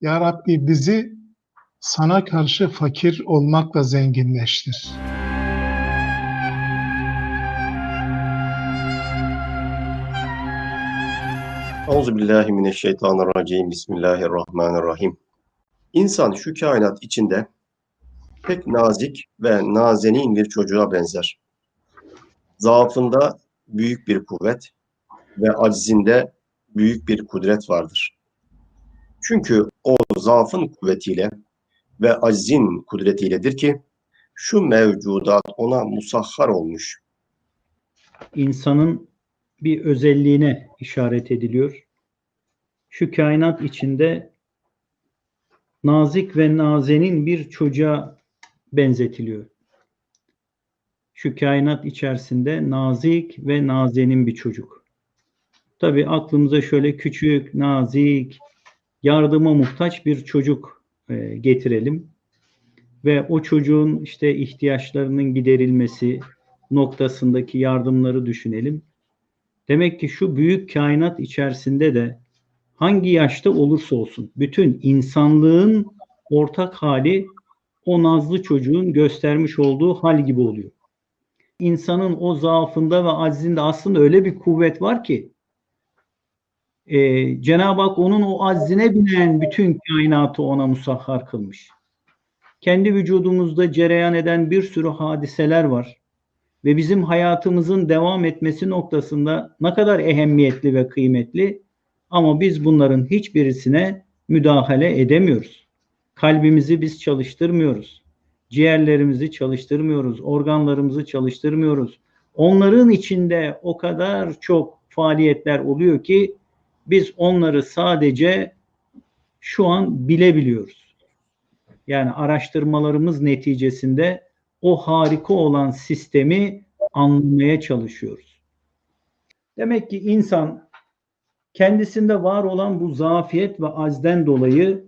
Ya Rabbi bizi sana karşı fakir olmakla zenginleştir. Euzu billahi mineşşeytanirracim. Bismillahirrahmanirrahim. İnsan şu kainat içinde pek nazik ve nazenin bir çocuğa benzer. Zaafında büyük bir kuvvet ve aczinde büyük bir kudret vardır. Çünkü o zaafın kuvvetiyle ve aczin kudretiyledir ki şu mevcudat ona musahhar olmuş. insanın bir özelliğine işaret ediliyor. Şu kainat içinde nazik ve nazenin bir çocuğa benzetiliyor. Şu kainat içerisinde nazik ve nazenin bir çocuk. Tabi aklımıza şöyle küçük, nazik, yardıma muhtaç bir çocuk e, getirelim. Ve o çocuğun işte ihtiyaçlarının giderilmesi, noktasındaki yardımları düşünelim. Demek ki şu büyük kainat içerisinde de hangi yaşta olursa olsun bütün insanlığın ortak hali o nazlı çocuğun göstermiş olduğu hal gibi oluyor. İnsanın o zaafında ve aczinde aslında öyle bir kuvvet var ki e, Cenab-ı Hak onun o aczine binen bütün kainatı ona musahhar kılmış. Kendi vücudumuzda cereyan eden bir sürü hadiseler var ve bizim hayatımızın devam etmesi noktasında ne kadar ehemmiyetli ve kıymetli ama biz bunların hiçbirisine müdahale edemiyoruz. Kalbimizi biz çalıştırmıyoruz. Ciğerlerimizi çalıştırmıyoruz, organlarımızı çalıştırmıyoruz. Onların içinde o kadar çok faaliyetler oluyor ki biz onları sadece şu an bilebiliyoruz. Yani araştırmalarımız neticesinde o harika olan sistemi anlamaya çalışıyoruz. Demek ki insan kendisinde var olan bu zafiyet ve azden dolayı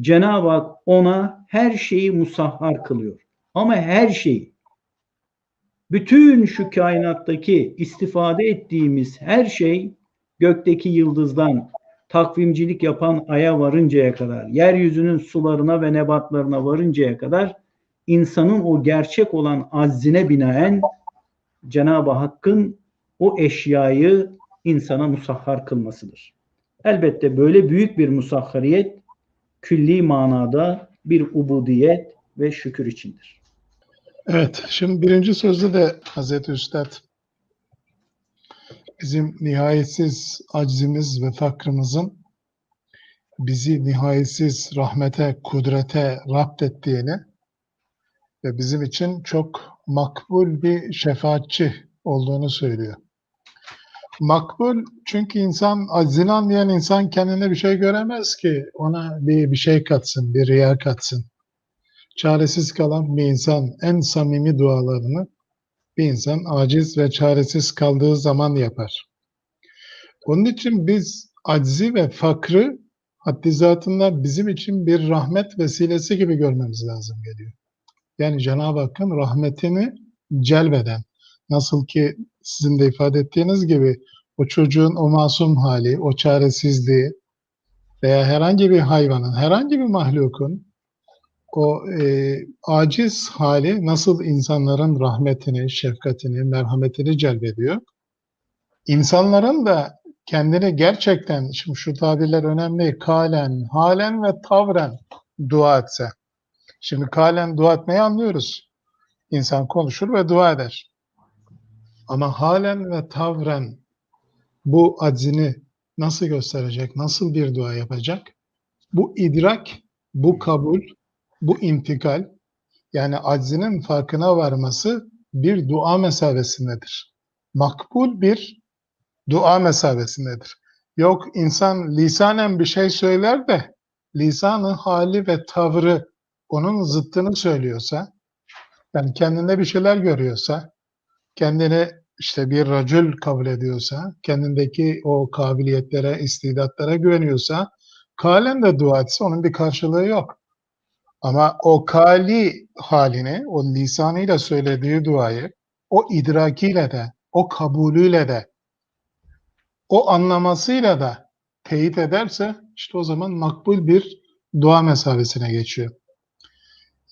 Cenab-ı Hak ona her şeyi musahhar kılıyor. Ama her şeyi. Bütün şu kainattaki istifade ettiğimiz her şey gökteki yıldızdan takvimcilik yapan aya varıncaya kadar, yeryüzünün sularına ve nebatlarına varıncaya kadar insanın o gerçek olan azzine binaen Cenab-ı Hakk'ın o eşyayı insana musahhar kılmasıdır. Elbette böyle büyük bir musahhariyet külli manada bir ubudiyet ve şükür içindir. Evet, şimdi birinci sözde de Hazreti Üstad bizim nihayetsiz aczimiz ve fakrımızın bizi nihayetsiz rahmete, kudrete rapt ettiğini ve bizim için çok makbul bir şefaatçi olduğunu söylüyor. Makbul çünkü insan aczini anlayan insan kendine bir şey göremez ki ona bir, bir şey katsın, bir riya katsın. Çaresiz kalan bir insan en samimi dualarını bir insan aciz ve çaresiz kaldığı zaman yapar. Onun için biz aczi ve fakrı haddi zatında bizim için bir rahmet vesilesi gibi görmemiz lazım geliyor. Yani Cenab-ı Hakk'ın rahmetini celbeden, nasıl ki sizin de ifade ettiğiniz gibi o çocuğun o masum hali, o çaresizliği veya herhangi bir hayvanın, herhangi bir mahlukun o e, aciz hali nasıl insanların rahmetini, şefkatini, merhametini celbediyor. İnsanların da kendini gerçekten, şimdi şu tabirler önemli, kalen, halen ve tavren dua etse. Şimdi kalen dua etmeyi anlıyoruz. İnsan konuşur ve dua eder. Ama halen ve tavren bu aczini nasıl gösterecek, nasıl bir dua yapacak? Bu idrak, bu kabul, bu intikal, yani aczinin farkına varması bir dua mesabesindedir. Makbul bir dua mesabesindedir. Yok insan lisanen bir şey söyler de lisanı hali ve tavrı onun zıttını söylüyorsa, yani kendinde bir şeyler görüyorsa, kendini işte bir racül kabul ediyorsa, kendindeki o kabiliyetlere, istidatlara güveniyorsa, kalen de dua etse onun bir karşılığı yok. Ama o kali halini, o lisanıyla söylediği duayı, o idrakiyle de, o kabulüyle de, o anlamasıyla da teyit ederse, işte o zaman makbul bir dua mesabesine geçiyor.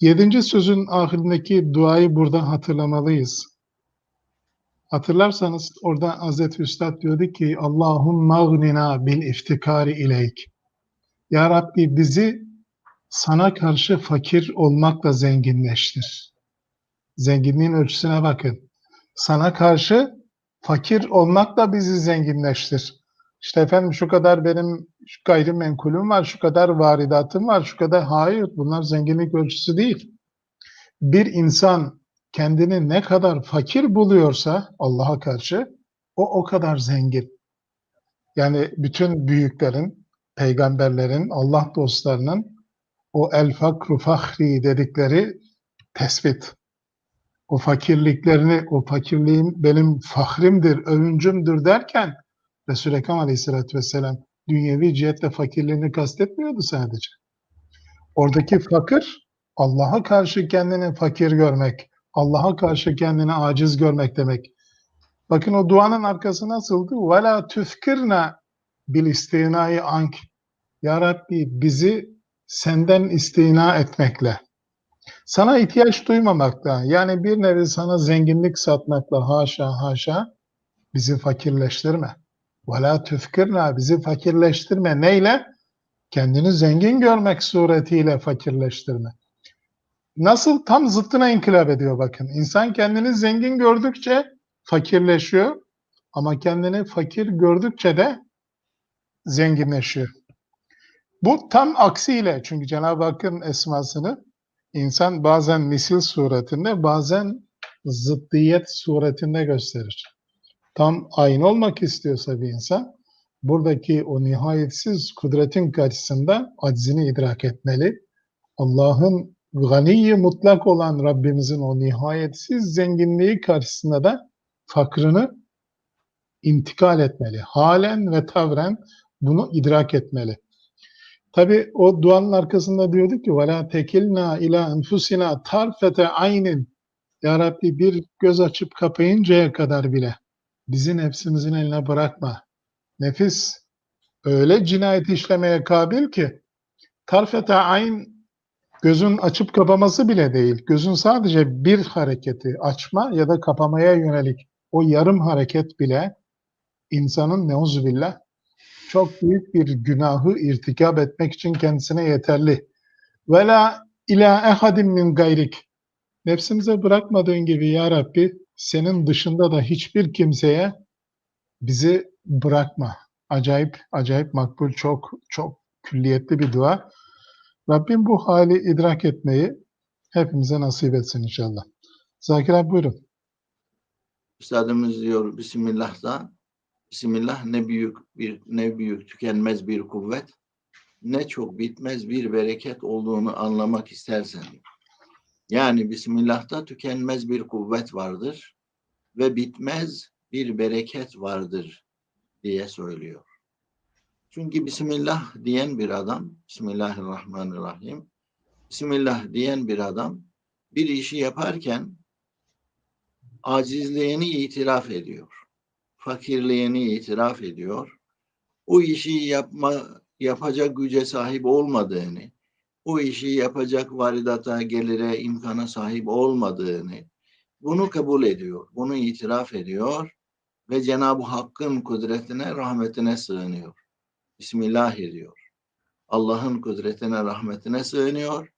Yedinci sözün ahirindeki duayı burada hatırlamalıyız. Hatırlarsanız orada Hazreti Üstad diyordu ki Allahum mağnina bil iftikari ileyk. Ya Rabbi bizi sana karşı fakir olmakla zenginleştir. Zenginliğin ölçüsüne bakın. Sana karşı fakir olmakla bizi zenginleştir. İşte efendim şu kadar benim gayrimenkulüm var, şu kadar varidatım var, şu kadar hayır bunlar zenginlik ölçüsü değil. Bir insan kendini ne kadar fakir buluyorsa Allah'a karşı o o kadar zengin. Yani bütün büyüklerin, peygamberlerin, Allah dostlarının o el fakru fahri dedikleri tespit. O fakirliklerini, o fakirliğim benim fahrimdir, övüncümdür derken Resul-i Ekrem Aleyhisselatü Vesselam dünyevi cihetle fakirliğini kastetmiyordu sadece. Oradaki fakir Allah'a karşı kendini fakir görmek, Allah'a karşı kendini aciz görmek demek. Bakın o duanın arkası nasıldı? وَلَا تُفْكِرْنَا بِالْاِسْتِğْنَاءِ ank. Ya Rabbi bizi senden istina etmekle, sana ihtiyaç duymamakla, yani bir nevi sana zenginlik satmakla haşa haşa bizi fakirleştirme. Vela tüfkirna bizi fakirleştirme. Neyle? Kendini zengin görmek suretiyle fakirleştirme. Nasıl tam zıttına inkılap ediyor bakın. İnsan kendini zengin gördükçe fakirleşiyor ama kendini fakir gördükçe de zenginleşiyor. Bu tam aksiyle çünkü Cenab-ı Hakk'ın esmasını insan bazen misil suretinde bazen zıddiyet suretinde gösterir. Tam aynı olmak istiyorsa bir insan buradaki o nihayetsiz kudretin karşısında aczini idrak etmeli. Allah'ın ganiyi mutlak olan Rabbimizin o nihayetsiz zenginliği karşısında da fakrını intikal etmeli. Halen ve tavren bunu idrak etmeli. Tabi o duanın arkasında diyorduk ki vela tekilna ila enfusina tarfete aynin. Ya Rabbi bir göz açıp kapayıncaya kadar bile bizi nefsimizin eline bırakma. Nefis öyle cinayet işlemeye kabil ki tarfete ayn gözün açıp kapaması bile değil. Gözün sadece bir hareketi açma ya da kapamaya yönelik o yarım hareket bile insanın neuzubillah çok büyük bir günahı irtikab etmek için kendisine yeterli. Ve la ila ehadin min gayrik. Nefsimize bırakmadığın gibi ya Rabbi senin dışında da hiçbir kimseye bizi bırakma. Acayip, acayip makbul, çok, çok külliyetli bir dua. Rabbim bu hali idrak etmeyi hepimize nasip etsin inşallah. Zakir abi buyurun. Üstadımız diyor Bismillah'da Bismillah ne büyük bir ne büyük tükenmez bir kuvvet ne çok bitmez bir bereket olduğunu anlamak istersen. Yani Bismillah'ta tükenmez bir kuvvet vardır ve bitmez bir bereket vardır diye söylüyor. Çünkü Bismillah diyen bir adam, Bismillahirrahmanirrahim, Bismillah diyen bir adam bir işi yaparken acizliğini itiraf ediyor. Fakirliğini itiraf ediyor. O işi yapma yapacak güce sahip olmadığını, o işi yapacak varidata, gelire, imkana sahip olmadığını bunu kabul ediyor. Bunu itiraf ediyor ve Cenab-ı Hakk'ın kudretine, rahmetine sığınıyor. Bismillah ediyor. Allah'ın kudretine, rahmetine sığınıyor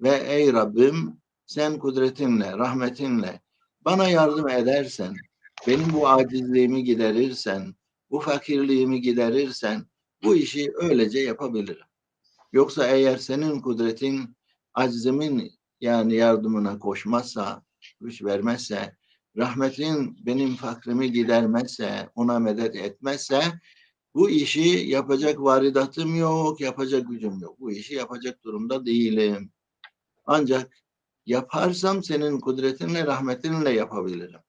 ve ey Rabbim sen kudretinle, rahmetinle bana yardım edersen, benim bu acizliğimi giderirsen, bu fakirliğimi giderirsen bu işi öylece yapabilirim. Yoksa eğer senin kudretin aczimin yani yardımına koşmazsa, güç vermezse, rahmetin benim fakrimi gidermezse, ona medet etmezse bu işi yapacak varidatım yok, yapacak gücüm yok. Bu işi yapacak durumda değilim. Ancak yaparsam senin kudretinle, rahmetinle yapabilirim.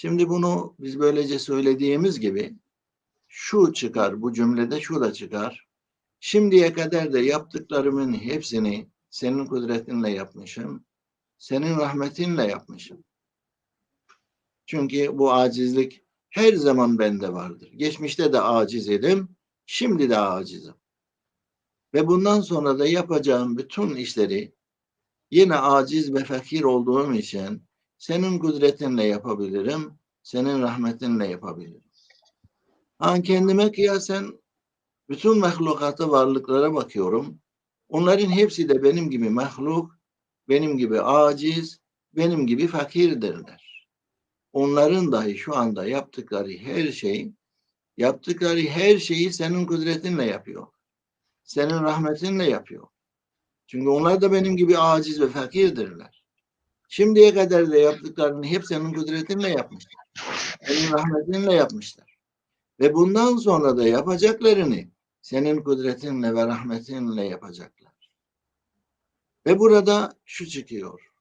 Şimdi bunu biz böylece söylediğimiz gibi şu çıkar, bu cümlede şu da çıkar. Şimdiye kadar da yaptıklarımın hepsini senin kudretinle yapmışım. Senin rahmetinle yapmışım. Çünkü bu acizlik her zaman bende vardır. Geçmişte de aciz idim, şimdi de acizim. Ve bundan sonra da yapacağım bütün işleri yine aciz ve fakir olduğum için senin kudretinle yapabilirim, senin rahmetinle yapabilirim. Ha kendime kıyasen bütün mahlukata, varlıklara bakıyorum. Onların hepsi de benim gibi mahluk, benim gibi aciz, benim gibi fakirdirler. Onların dahi şu anda yaptıkları her şey, yaptıkları her şeyi senin kudretinle yapıyor. Senin rahmetinle yapıyor. Çünkü onlar da benim gibi aciz ve fakirdirler. Şimdiye kadar da yaptıklarını hep senin kudretinle yapmışlar. Senin rahmetinle yapmışlar. Ve bundan sonra da yapacaklarını senin kudretinle ve rahmetinle yapacaklar. Ve burada şu çıkıyor.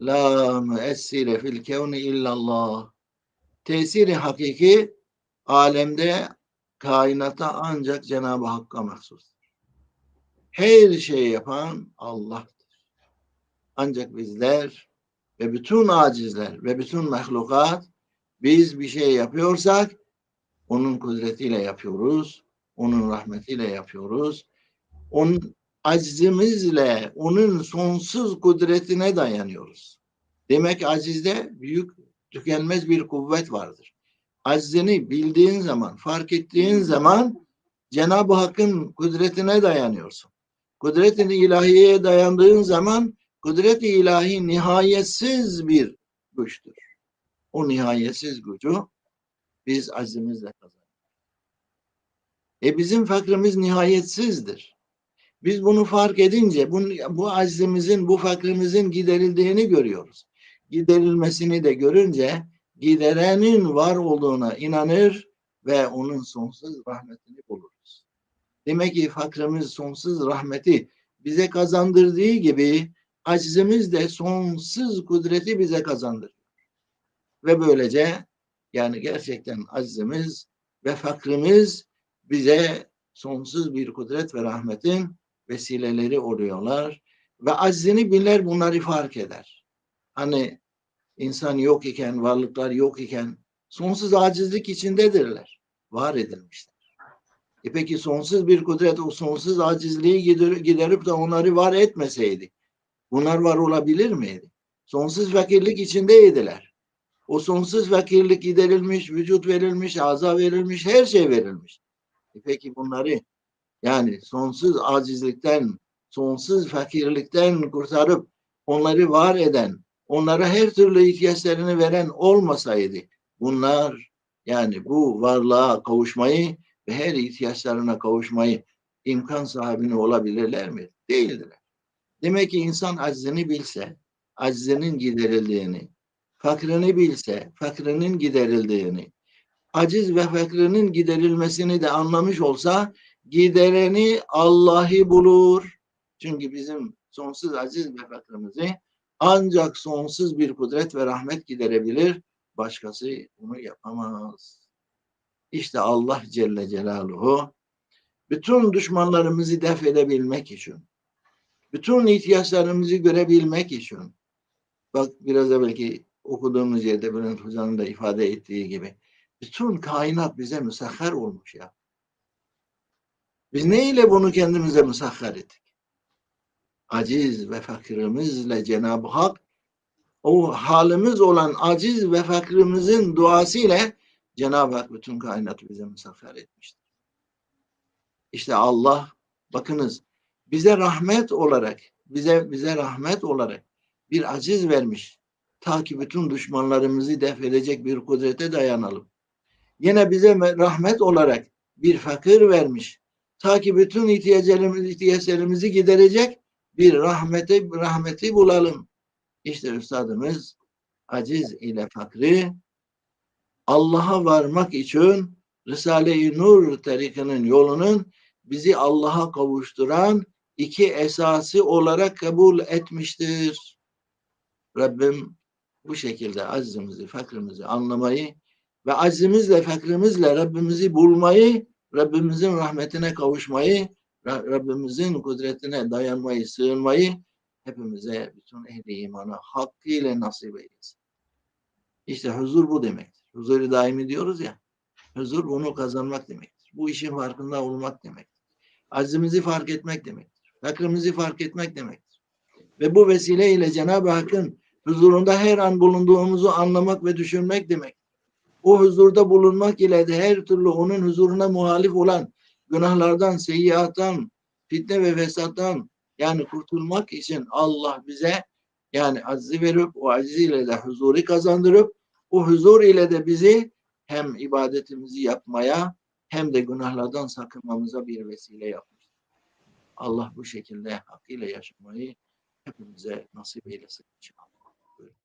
La müessire fil kevni illallah. Tesiri hakiki alemde kainata ancak Cenab-ı Hakk'a mahsus. Her şeyi yapan Allah'tır. Ancak bizler ve bütün acizler ve bütün mahlukat biz bir şey yapıyorsak onun kudretiyle yapıyoruz. Onun rahmetiyle yapıyoruz. Onun acizimizle onun sonsuz kudretine dayanıyoruz. Demek acizde büyük tükenmez bir kuvvet vardır. Acizini bildiğin zaman, fark ettiğin zaman Cenab-ı Hakk'ın kudretine dayanıyorsun. Kudret-i ilahiyeye dayandığın zaman kudret-i ilahi nihayetsiz bir güçtür. O nihayetsiz gücü biz azimizle kazanırız. E bizim fakrimiz nihayetsizdir. Biz bunu fark edince bu, bu aczimizin, bu fakrimizin giderildiğini görüyoruz. Giderilmesini de görünce giderenin var olduğuna inanır ve onun sonsuz rahmetini buluruz. Demek ki fakrimiz sonsuz rahmeti bize kazandırdığı gibi aczimiz de sonsuz kudreti bize kazandırıyor. Ve böylece yani gerçekten aczimiz ve fakrimiz bize sonsuz bir kudret ve rahmetin vesileleri oluyorlar. Ve aczini bilir bunları fark eder. Hani insan yok iken, varlıklar yok iken sonsuz acizlik içindedirler. Var edilmişler. E peki sonsuz bir kudret o sonsuz acizliği gider, giderip de onları var etmeseydi bunlar var olabilir miydi? Sonsuz fakirlik içindeydiler. O sonsuz fakirlik giderilmiş, vücut verilmiş, aza verilmiş, her şey verilmiş. E peki bunları yani sonsuz acizlikten, sonsuz fakirlikten kurtarıp onları var eden, onlara her türlü ihtiyaçlarını veren olmasaydı bunlar yani bu varlığa kavuşmayı ve her ihtiyaçlarına kavuşmayı imkan sahibine olabilirler mi? Değildiler. Demek ki insan aczini bilse, aczinin giderildiğini, fakrini bilse, fakrinin giderildiğini, aciz ve fakrinin giderilmesini de anlamış olsa gidereni Allah'ı bulur. Çünkü bizim sonsuz aciz ve fakrimizi ancak sonsuz bir kudret ve rahmet giderebilir. Başkası bunu yapamaz. İşte Allah Celle Celaluhu bütün düşmanlarımızı def edebilmek için, bütün ihtiyaçlarımızı görebilmek için, bak biraz evvelki okuduğumuz yerde Bülent Hoca'nın da ifade ettiği gibi, bütün kainat bize müsahhar olmuş ya. Biz neyle bunu kendimize müsahhar ettik? Aciz ve fakirimizle Cenab-ı Hak o halimiz olan aciz ve fakrimizin duası ile Cenab-ı Hak bütün kainatı bize müsahhar etmiştir. İşte Allah bakınız bize rahmet olarak bize bize rahmet olarak bir aciz vermiş. Ta ki bütün düşmanlarımızı def edecek bir kudrete dayanalım. Yine bize rahmet olarak bir fakir vermiş. Ta ki bütün ihtiyaçlarımızı, ihtiyaçlarımızı giderecek bir rahmeti, rahmeti bulalım. İşte üstadımız aciz ile fakri Allah'a varmak için Risale-i Nur tarikinin yolunun bizi Allah'a kavuşturan iki esası olarak kabul etmiştir. Rabbim bu şekilde azimizi, fakrimizi anlamayı ve azimizle, fakrimizle Rabbimizi bulmayı, Rabbimizin rahmetine kavuşmayı, Rabbimizin kudretine dayanmayı, sığınmayı hepimize, bütün ehli imana hakkıyla nasip eylesin. İşte huzur bu demektir. Huzuru daimi diyoruz ya. Huzur bunu kazanmak demektir. Bu işin farkında olmak demektir. Aczimizi fark etmek demektir. Fakrimizi fark etmek demektir. Ve bu vesileyle Cenab-ı Hakk'ın huzurunda her an bulunduğumuzu anlamak ve düşünmek demek. O huzurda bulunmak ile de her türlü onun huzuruna muhalif olan günahlardan, seyyiattan, fitne ve fesattan yani kurtulmak için Allah bize yani aczi verip o aciz ile de huzuru kazandırıp o huzur ile de bizi hem ibadetimizi yapmaya hem de günahlardan sakınmamıza bir vesile yapmış. Allah bu şekilde hakkıyla yaşamayı hepimize nasip eylesin inşallah.